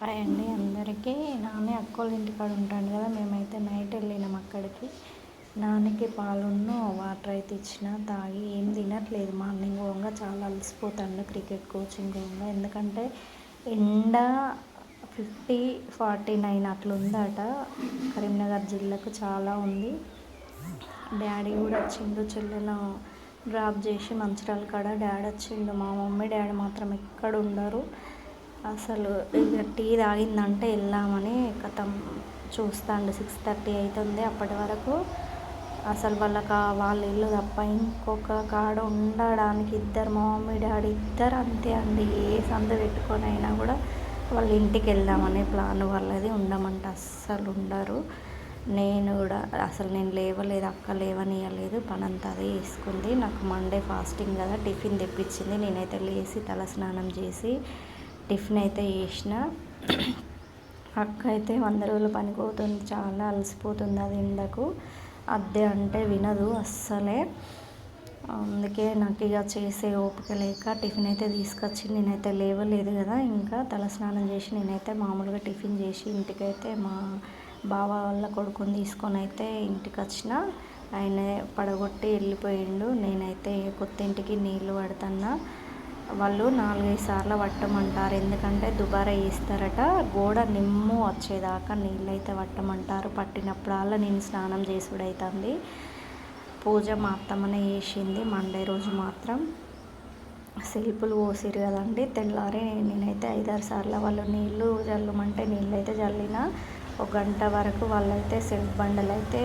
Hi అండి అందరికీ. నాన్న అక్కోళ్ళ ఇంటికాడ ఉంటాను కదా మేమైతే నైట్ వెళ్ళినాం అక్కడికి. నాన్నకి పాలును వాటర్ అయితే ఇచ్చిన తాగి ఏం తినట్లేదు. మార్నింగ్ పోగా చాలా అలసిపోతాను క్రికెట్ కోచింగ్ పోగా ఎందుకంటే ఎండ ఫిఫ్టీ ఫార్టీ నైన్ అట్లుందట. ఉందట కరీంనగర్ జిల్లాకు చాలా ఉంది. డాడీ కూడా వచ్చిండు చెల్లెను డ్రాప్ చేసి మంచిర్యాల కాడ. డాడీ వచ్చిండు. మా మమ్మీ డాడీ మాత్రం ఎక్కడ ఉండరు. అసలు ఇక టీ తాగిందంటే వెళ్దామని కథం చూస్తాండు. సిక్స్ థర్టీ అవుతుంది అప్పటి వరకు. అసలు వాళ్ళకి వాళ్ళ ఇల్లు తప్ప ఇంకొక కాడ ఉండడానికి ఇద్దరు మా మమ్మీ డాడీ ఇద్దరు అంతే అండి. ఏ సందు పెట్టుకొని అయినా కూడా వాళ్ళ ఇంటికి వెళ్దామనే ప్లాన్ వాళ్ళది ఉండమంటే. అస్సలు ఉండరు. నేను కూడా అసలు నేను లేవలేదు అక్క లేవనియలేదు. పనంతా అదే వేసుకుంది నాకు మండే ఫాస్టింగ్ కదా టిఫిన్ తెప్పించింది. నేనైతే లేచి తల స్నానం చేసి టిఫిన్ అయితే చేసిన. అక్క అయితే వంద రోజులు పనిపోతుంది చాలా అలసిపోతుంది అది ఎండకు అద్దె అంటే వినదు అస్సలే. అందుకే నాకు ఇక చేసే ఓపిక లేక టిఫిన్ అయితే తీసుకొచ్చి నేనైతే లేవలేదు కదా ఇంకా తలస్నానం చేసి నేనైతే మామూలుగా టిఫిన్ చేసి ఇంటికైతే మా బావ వాళ్ళ కొడుకుని తీసుకొని అయితే ఇంటికి వచ్చిన. ఆయన పడగొట్టి వెళ్ళిపోయిండు. నేనైతే కొత్త ఇంటికి నీళ్ళు పడుతున్నా. వాళ్ళు నాలుగైదు సార్లు పట్టమంటారు ఎందుకంటే దుబారా వేస్తారట గోడ నిమ్ము వచ్చేదాకా నీళ్ళు అయితే పట్టమంటారు పట్టినప్పుడల్లా నేను స్నానం చేసుడు అవుతుంది పూజ మా అత్తమ్మనే చేసింది. మండే రోజు మాత్రం సెల్పులు పోసిరు కదండి. తెల్లారి నేనైతే ఐదారు సార్లు వాళ్ళు నీళ్ళు చల్లమంటే నీళ్ళు అయితే చల్లిన ఒక గంట వరకు వాళ్ళైతే సెల్ఫ్ బండలు అయితే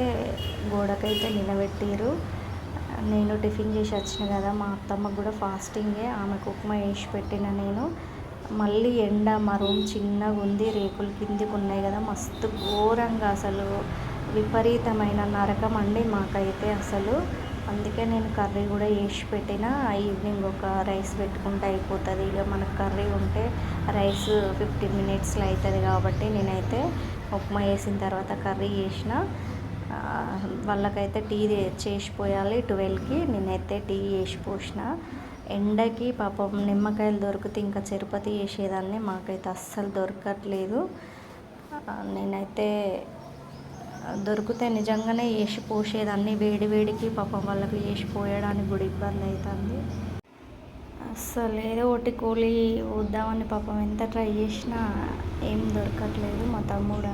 గోడకైతే నిలబెట్టిరు నేను టిఫిన్ చేసి వచ్చిన కదా మా అత్తమ్మకు కూడా ఫాస్టింగే. ఆమెకు ఉప్మా వేసి పెట్టిన నేను. మళ్ళీ ఎండ మా రూమ్ చిన్నగా ఉంది రేకులు కిందికి ఉన్నాయి కదా మస్తు ఘోరంగా అసలు. విపరీతమైన నరకం అండి మాకైతే అసలు. అందుకే నేను కర్రీ కూడా వేసి పెట్టిన. ఈవినింగ్ ఒక రైస్ పెట్టుకుంటే అయిపోతుంది. ఇక మనకు కర్రీ ఉంటే రైస్ ఫిఫ్టీన్ మినిట్స్లో అవుతుంది కాబట్టి నేనైతే ఉప్మా వేసిన తర్వాత కర్రీ చేసిన. వాళ్ళకైతే టీ చేసిపోయాలి. ట్వెల్వ్కి నేనైతే టీ చేసి పోసిన. ఎండకి పాపం నిమ్మకాయలు దొరికితే ఇంకా తిరుపతి చేసేదాన్ని మాకైతే అస్సలు దొరకట్లేదు. నేనైతే దొరికితే నిజంగానే వేసి పోసేదాన్ని. వేడి వేడికి పాపం వాళ్ళకి వేసి పోయడానికి కూడా ఇబ్బంది అవుతుంది అస్సలు ఏదో ఒకటి కూలి వద్దామని పాపం ఎంత ట్రై చేసినా ఏం దొరకట్లేదు. మా తమ్ముడు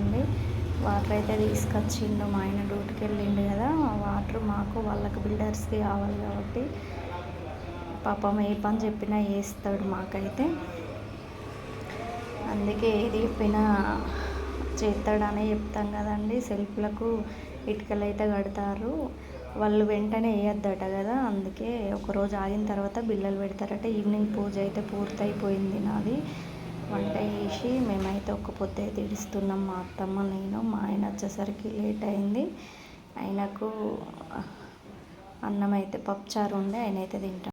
వాటర్ అయితే తీసుకొచ్చిండు మా ఆయన డ్యూటీకి వెళ్ళిండు కదా. వాటర్ మాకు వాళ్ళకి బిల్డర్స్కి కావాలి కాబట్టి పాపం ఏ పని చెప్పినా వేస్తాడు మాకైతే. అందుకే ఏది చెప్పినా చేస్తాడనే చెప్తాం కదండి. సెల్ఫ్లకు ఇటుకలు అయితే కడతారు. వాళ్ళు వెంటనే వేయద్దట కదా. అందుకే ఒకరోజు ఆగిన తర్వాత బిల్లలు పెడతారట. ఈవినింగ్ పూజ అయితే పూర్తయిపోయింది నాది. వంట చేసి మేమైతే ఒక పొద్దు అయితే ఇడుస్తున్నాం మా అత్తమ్మ నేను మా ఆయన వచ్చేసరికి లేట్ అయింది. ఆయనకు అన్నం అయితే పప్పుచారు ఉండే ఆయన అయితే తింటాం.